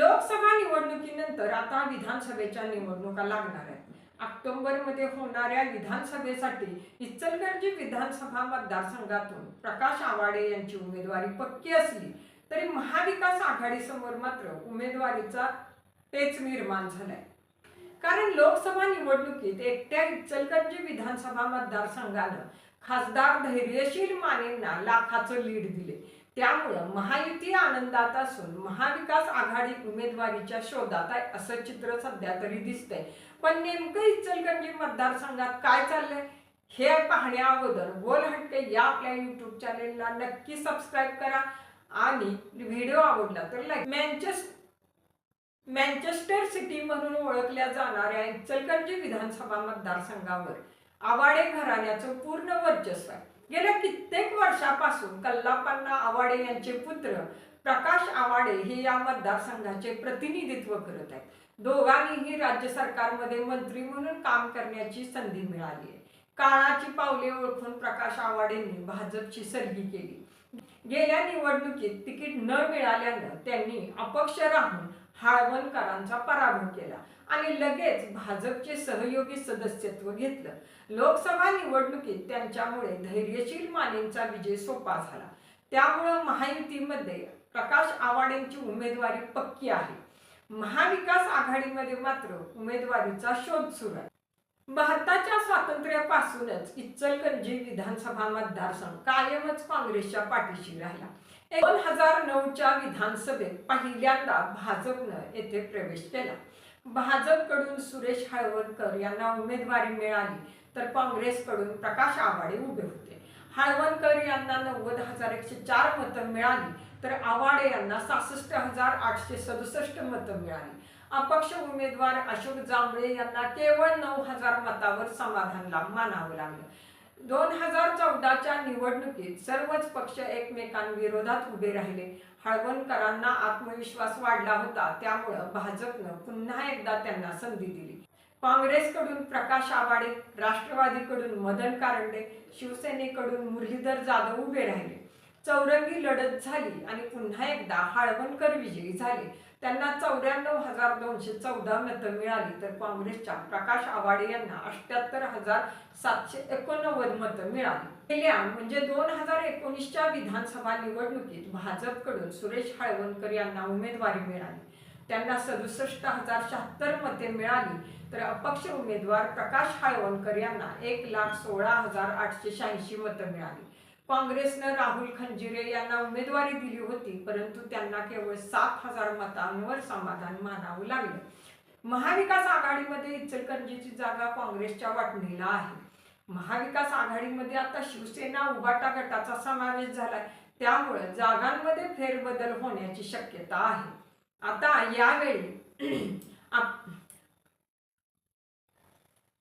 लोकसभा निवडणुकीनंतर आता विधानसभेच्या निवडणुका लागणार आहेत. ऑक्टोबरमध्ये होणाऱ्या विधानसभेसाठी इचलकरंजी विधानसभा मतदारसंघातून प्रकाश आवाडे यांची उमेदवारी पक्की असली तरी महाविकास आघाडीसमोर मात्र उमेदवारीचा पेच निर्माण झालाय. कारण लोकसभा निवडणुकीत एकट्या इचलकरंजी विधानसभा मतदारसंघानं खासदार धैर्यशील मानेंना लाखाचं लीड दिले. त्यामुळं महायुती आनंदात असून महाविकास आघाडी उमेदवारीच्या शोधात आहे असं चित्र सध्या तरी दिसतंय. पण नेमकं इचलकरंजी मतदारसंघात काय चाललंय हे पाहण्या अगोदर बोल हटके या आपल्या युट्यूब चॅनेलला नक्की सबस्क्राईब करा आणि व्हिडिओ आवडला तर लाईक मॅनचेस्टर मँचेस्टर सिटी म्हणून ओळखल्या जाणाऱ्या इचलकरंजी विधानसभा मतदारसंघावर आवाडे घराण्याचं पूर्ण वर्चस्व आहे. गेल्या कित्येक वर्षापासून कल्लापन्ना आवाडे यांचे पुत्र प्रकाश आवाडे हे या मतदारसंघाचे प्रतिनिधित्व करत आहेत. दोघांनीही राज्य सरकारमध्ये मंत्री म्हणून काम करण्याची संधी मिळाली आहे. काळाची पावले ओळखून प्रकाश आवाडेंनी भाजपची सलगी केली. गेल्या निवडणुकीत तिकीट न मिळाल्यानं त्यांनी अपक्ष राहून हाळवणकरांचा पराभव केला आणि लगेच भाजपचे सहयोगी सदस्यत्व घेतलं. लोकसभा निवडणुकीत त्यांच्यामुळे धैर्यशील मानेंचा विजय सोपा झाला. त्यामुळं महायुतीमध्ये प्रकाश आवाडेंची उमेदवारी पक्की आहे. महाविकास आघाडीमध्ये मात्र उमेदवारीचा शोध सुरू आहे. भारताच्या स्वातंत्र्यापासूनच इचलकरंजी विधानसभा मतदारसंघ कायमच काँग्रेसच्या पाठीशी राहिला. दोन हजार नऊच्या विधानसभेत पहिल्यांदा भाजपनं येथे प्रवेश केला. भाजपकडून सुरेश हळवणकर यांना उमेदवारी मिळाली तर काँग्रेसकडून प्रकाश आवाडे उभे होते. हळवणकर यांना नव्वद हजार एकशे चार मतं मिळाली तर आवाडे यांना सहासष्ट हजार आठशे सदुसष्ट मतं मिळाली. अपक्ष उमेदवार अशोक जांभळे यांना केवळ नऊ हजार मतावर समाधान मानावं लागलं. दोन हजार चौदाच्या निवडणुकीत सर्वच पक्ष एकमेकांविरोधात उभे राहिले. हळवणकरांना आत्मविश्वास वाढला होता त्यामुळं भाजपनं पुन्हा एकदा त्यांना संधी दिली. काँग्रेसकडून प्रकाश आवाडे राष्ट्रवादीकडून मदन कारंडे शिवसेनेकडून मुरलीधर जाधव उभे राहिले. चौरंगी लढत झाली आणि पुन्हा एकदा हाळवणकर विजयी झाले. त्यांना चौऱ्याण्णव हजार दोनशे चौदा मतं मिळाली तर काँग्रेसच्या प्रकाश आवाडे यांना अठ्याहत्तर हजार सातशे एकोणनव्वद मतं मिळाली. गेल्या म्हणजे दोन हजार एकोणीसच्या विधानसभा निवडणुकीत भाजपकडून सुरेश हाळवणकर यांना उमेदवारी मिळाली. त्यांना सदुसष्ट हजार शहात्तर मते मिळाली तर अपक्ष उमेदवार प्रकाश हाळवणकर यांना एक लाख सोळा हजार आठशे शहाऐंशी मतं मिळाली. काँग्रेसनं राहुल खंजिरे यांना उमेदवारी दिली होती परंतु त्यांना केवळ सात हजार मतांवर समाधान मानावं लागलं. महाविकास आघाडीमध्ये इचलकरंजीची जागा काँग्रेसच्या वाटणीला आहे. महाविकास आघाडीमध्ये आता शिवसेना उबाटा गटाचा समावेश झालाय. त्यामुळे जागांमध्ये फेरबदल होण्याची शक्यता आहे. आता यावेळी आप-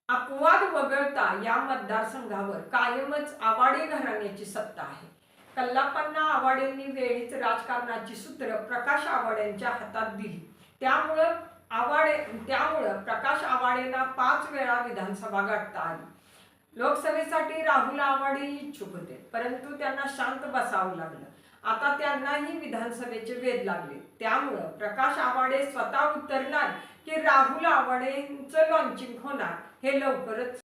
अपवाद वगळता या मतदारसंघावर कायमच आवाडे घराण्याची सत्ता आहे. कल्लापांना आवाडेंनी वेळीच राजकारणाची सूत्र प्रकाश आवाडेंच्या हातात दिली. त्यामुळं आवाडे त्यामुळं प्रकाश आवाडेंना पाच वेळा विधानसभा गाठता आली. लोकसभेसाठी राहुल आवाडे इच्छुक होते परंतु त्यांना शांत बसावं लागलं. आता त्यांनाही विधानसभेचे वेध लागले. त्यामुळं प्रकाश आवाडे स्वतः उतरणार की राहुल आवाडेंचं लॉन्चिंग होणार हे लवकरच